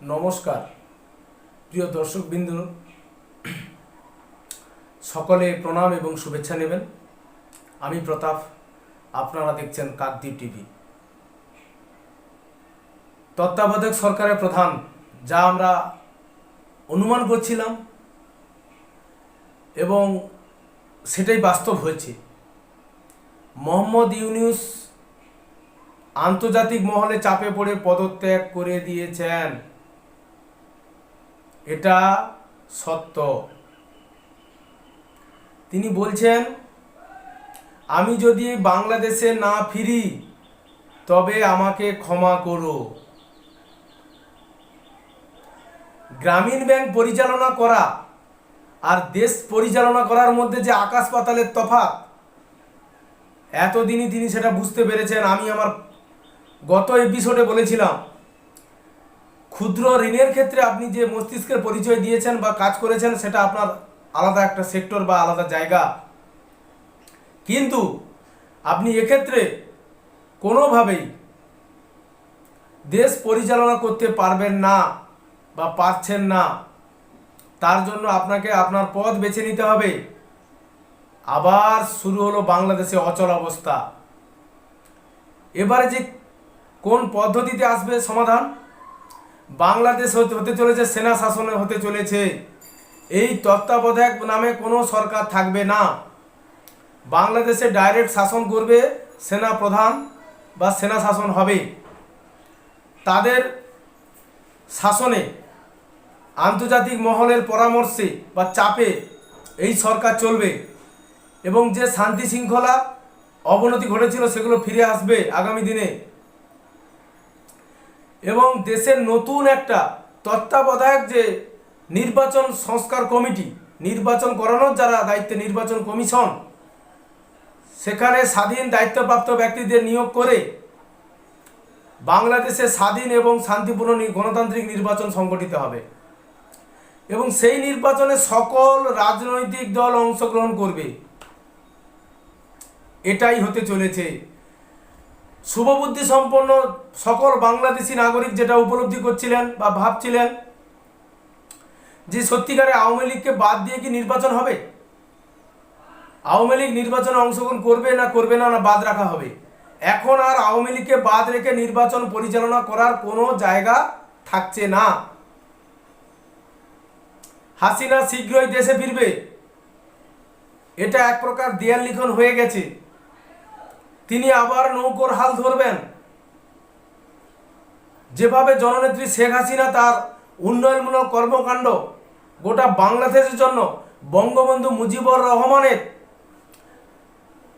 নমস্কার। প্রিয় দর্শকবৃন্দ, সকলে প্রণাম এবং শুভেচ্ছা নেবেন। আমি প্রতাপ, আপনারা দেখছেন কাকদ্বীপ টিভি। তত্ত্বাবধায়ক সরকারের প্রধান, যা আমরা অনুমান করছিলাম এবং সেটাই বাস্তব হয়েছে। মোহাম্মদ ইউনুস আন্তর্জাতিক মহলে চাপে পড়ে পদত্যাগ করে দিয়েছেন। এটা সত্য। তিনি বলছেন, আমি যদি বাংলাদেশে না ফিরি, তবে আমাকে ক্ষমা করো। গ্রামীণ ব্যাংক পরিচালনা করা আর দেশ পরিচালনা করার মধ্যে যে আকাশ পাতালের তফাৎ, এতদিনই তিনি সেটা বুঝতে পেরেছেন। আমি আমার গত এপিসোডে বলেছিলাম ক্ষুদ্র ঋণের ক্ষেত্রে আপনি যে মস্তিষ্কের পরিচয় দিয়েছেন বা কাজ করেছেন, সেটা আপনার আলাদা একটা সেক্টর বা আলাদা জায়গা। কিন্তু আপনি এক্ষেত্রে কোনোভাবেই দেশ পরিচালনা করতে পারবেন না বা পারছেন না। তার জন্য আপনাকে আপনার পথ বেছে নিতে হবে। আবার শুরু হলো বাংলাদেশে অচল অবস্থা। এবারে যে কোন পদ্ধতিতে আসবে সমাধান? বাংলাদেশ হতে চলেছে, সেনা শাসনে হতে চলেছে। এই তত্ত্বাবধায়ক নামে কোনো সরকার থাকবে না। বাংলাদেশে ডাইরেক্ট শাসন করবে সেনা প্রধান বা সেনা শাসন হবে। তাদের শাসনে আন্তর্জাতিক মহলের পরামর্শে বা চাপে এই সরকার চলবে এবং যে শান্তি শৃঙ্খলা অবনতি ঘটেছিল সেগুলো ফিরে আসবে আগামী দিনে। এবং দেশের নতুন একটা তত্ত্বাবধায়ক যে নির্বাচন সংস্কার কমিটি, নির্বাচন করানোর যারা দায়িত্বে নির্বাচন কমিশন, সেখানে স্বাধীন দায়িত্বপ্রাপ্ত ব্যক্তিদের নিয়োগ করে বাংলাদেশে স্বাধীন এবং শান্তিপূর্ণ গণতান্ত্রিক নির্বাচন সংগঠিত হবে। এবং সেই নির্বাচনে সকল রাজনৈতিক দল অংশগ্রহণ করবে। এটাই হতে চলেছে। শুভবুদ্ধি সম্পন্ন সকল বাংলাদেশি নাগরিক যেটা উপলব্ধি করছিলেন বা ভাবছিলেন যে সত্যিকারে আওয়ামী লীগকে বাদ দিয়ে কি নির্বাচন হবে? আওয়ামী লীগ নির্বাচনে অংশগ্রহণ করবে না করবে না না বাদ রাখা হবে? এখন আর আওয়ামী লীগকে বাদ রেখে নির্বাচন পরিচালনা করার কোনো জায়গা থাকছে না। হাসিনা শীঘ্রই দেশে ফিরবে। এটা এক প্রকার দেয়াল লিখন হয়ে গেছে। তিনি আবার নৌকোর হাল ধরবেন। যেভাবে জননেত্রী শেখ হাসিনা তার উন্নয়নমূলক কর্মকাণ্ড গোটা বাংলাদেশের জন্য বঙ্গবন্ধু মুজিবুর রহমানের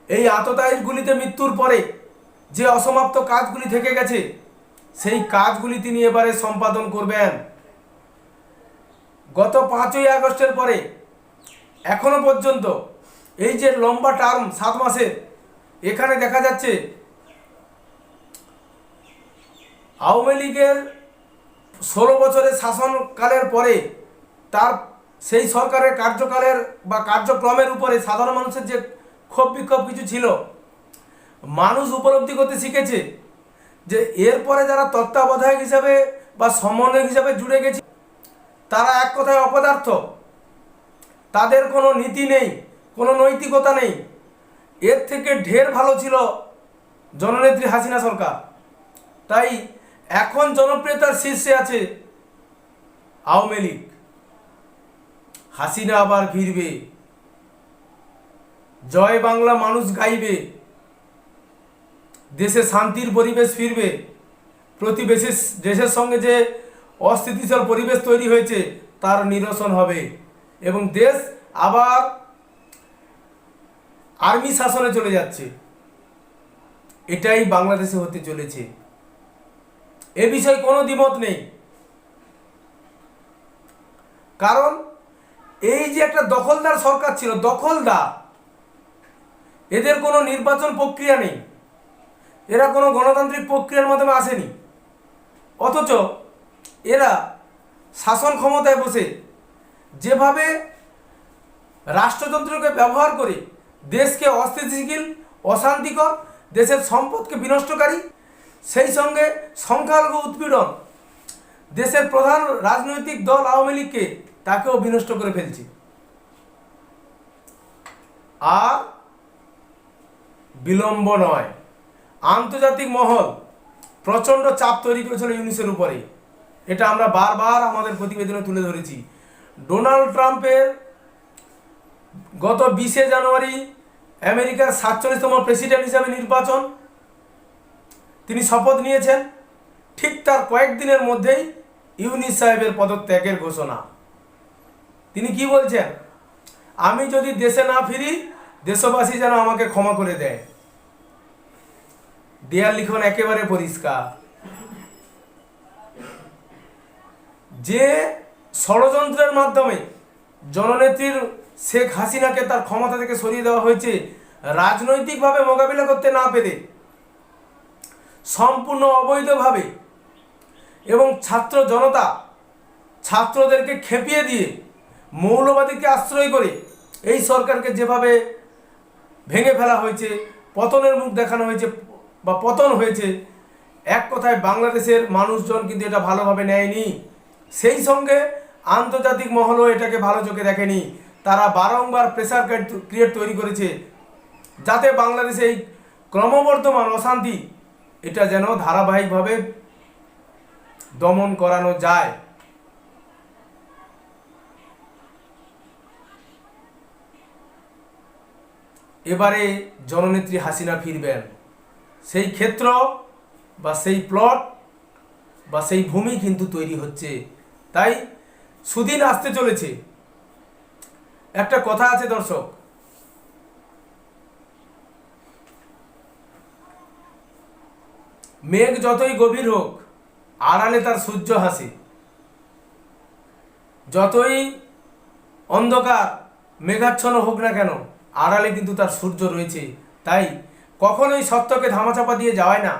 এই আততায়ীগুলিতে মৃত্যুর পরে যে অসমাপ্ত কাজগুলি থেকে গেছে, সেই কাজগুলি তিনি এবারে সম্পাদন করবেন। গত পাঁচই আগস্টের পরে এখনও পর্যন্ত এই যে লম্বা টার্ম সাত মাসের এখানে দেখা যাচ্ছে আওয়ামী লীগের ষোলো বছরের শাসনকালের পরে তার সেই সরকারের কার্যকালের বা কার্যক্রমের উপরে সাধারণ মানুষের যে ক্ষোভ বিক্ষোভ কিছু ছিল, মানুষ উপলব্ধি করতে শিখেছে যে এরপরে যারা তত্ত্বাবধায়ক হিসাবে বা সমন্বয়ক হিসাবে জুড়ে গেছে, তারা এক কথায় অপদার্থ। তাদের কোনো নীতি নেই, কোনো নৈতিকতা নেই। এর থেকে ঢের ভালো ছিল জননেত্রী হাসিনা সরকার। তাই এখন জনপ্রিয়তার শীর্ষে আছে আওয়ামী লীগ। হাসিনা আবার ফিরবে। জয় বাংলা মানুষ গাইবে। দেশে শান্তির পরিবেশ ফিরবে। প্রতিবেশী দেশের সঙ্গে যে অস্থিতিশীল পরিবেশ তৈরি হয়েছে, তার নিরসন হবে। এবং দেশ আবার আর্মি শাসনে চলে যাচ্ছে। এটাই বাংলাদেশে হতে চলেছে। এ বিষয়ে কোনো দ্বিমত নেই। কারণ এই যে একটা দখলদার সরকার ছিল দখলদার এদের কোনো নির্বাচন প্রক্রিয়া নেই। এরা কোনো গণতান্ত্রিক প্রক্রিয়ার মাধ্যমে আসেনি। অথচ এরা শাসন ক্ষমতায় বসে যেভাবে রাষ্ট্রযন্ত্রকে ব্যবহার করে দেশকে অস্থিতিশীল, অশান্তিকর, দেশের সম্পদকে বিনষ্টকারী, সেই সঙ্গে সংখ্যালঘু উৎপীড়ন। দেশের প্রধান রাজনৈতিক দল আওয়ামী লীগকে তাকেও বিনষ্ট করে ফেলছে। আর বিলম্ব নয়। আন্তর্জাতিক মহল প্রচণ্ড চাপ তৈরি করেছিল ইউনিসের উপরে। এটা আমরা বারবার আমাদের প্রতিবেদনে তুলে ধরেছি। ডোনাল্ড ট্রাম্পের গত বিশে জানুয়ারি আমেরিকার সাতচল্লিশতম প্রেসিডেন্ট হিসাবে নির্বাচন। তিনি শপথ নিয়েছেন ঠিক তার কয়েকদিনের মধ্যেই ইউনিস সাহেবের পদত্যাগের ঘোষণা। তিনি কি বলছেন? আমি যদি দেশে না ফিরি, দেশবাসী যেন আমাকে ক্ষমা করে দেয়। দেয়াল লিখন একেবারে পরিষ্কার। যে ষড়যন্ত্রের মাধ্যমে জননেত্রীর শেখ হাসিনাকে তার ক্ষমতা থেকে সরিয়ে দেওয়া হয়েছে। রাজনৈতিকভাবে মোকাবিলা করতে না পেরে, সম্পূর্ণ অবৈধভাবে এবং ছাত্র জনতা ছাত্রদেরকে খেপিয়ে দিয়ে মৌলবাদীকে আশ্রয় করে এই সরকারকে যেভাবে ভেঙে ফেলা হয়েছে, পতনের মুখ দেখানো হয়েছে বা পতন হয়েছে, এক কথায় বাংলাদেশের মানুষজন কিন্তু এটা ভালোভাবে নেয়নি। সেই সঙ্গে আন্তর্জাতিক মহলও এটাকে ভালো চোখে দেখেনি। তারা বারংবার প্রেসার ক্রিয়েট তৈরি করেছে যাতে বাংলাদেশে এই ক্রমবর্ধমান অশান্তি এটা যেন ধারাবাহিকভাবে দমন করানো যায়। এবারে জননেত্রী হাসিনা ফিরবেন। সেই ক্ষেত্র বা সেই প্লট বা সেই ভূমি কিন্তু তৈরি হচ্ছে। তাই সুদিন আসতে চলেছে। একটা কথা আছে দর্শক। মেঘ যতই গভীর হোক, আড়ালে তার সূর্য হাসে। যতই অন্ধকার, মেঘাচ্ছন্ন হোক না কেন, আড়ালে কিন্তু তার সূর্য রয়েছে। তাই কখনোই সত্যকে ধামাচাপা দিয়ে যাওয়ায় না।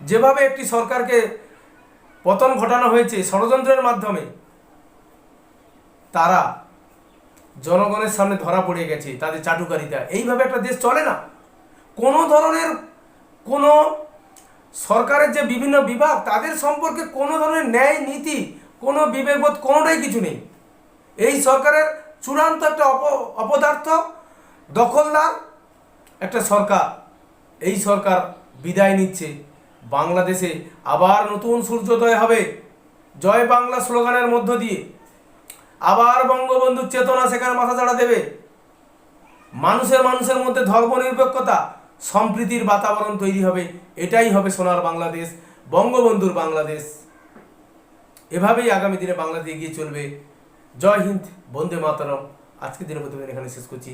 যেভাবে একটি সরকারকে পতন ঘটানো হয়েছে ষড়যন্ত্রের মাধ্যমে, তারা জনগণের সামনে ধরা পড়ে গেছে তাদের চাটুকারিতা এইভাবে একটা দেশ চলে না। কোনো ধরনের কোনো সরকারের যে বিভিন্ন বিভাগ, তাদের সম্পর্কে কোনো ধরনের ন্যায়, নীতি, কোনো বিবেকবোধ, কোনোটাই কিছু নেই। এই সরকারের চূড়ান্ত একটা অপ, অপদার্থ, দখলদার একটা সরকার, এই সরকার বিদায় নিচ্ছে। বাংলাদেশে আবার নতুন সূর্যোদয় হবে। জয় বাংলা স্লোগানের মধ্য দিয়ে। আবার বঙ্গবন্ধুর চেতনা সেখানে মাথা চাড়া দেবে। মানুষের মানুষের মধ্যে ধর্মনিরপেক্ষতা, সম্প্রীতির বাতাবরণ তৈরি হবে। এটাই হবে সোনার বাংলাদেশ, বঙ্গবন্ধুর বাংলাদেশ। এভাবেই আগামী দিনে বাংলাদেশ এগিয়ে চলবে। জয় হিন্দ, বন্দে মাতরম। আজকের দিনের প্রতিবেদন এখানে শেষ করছি।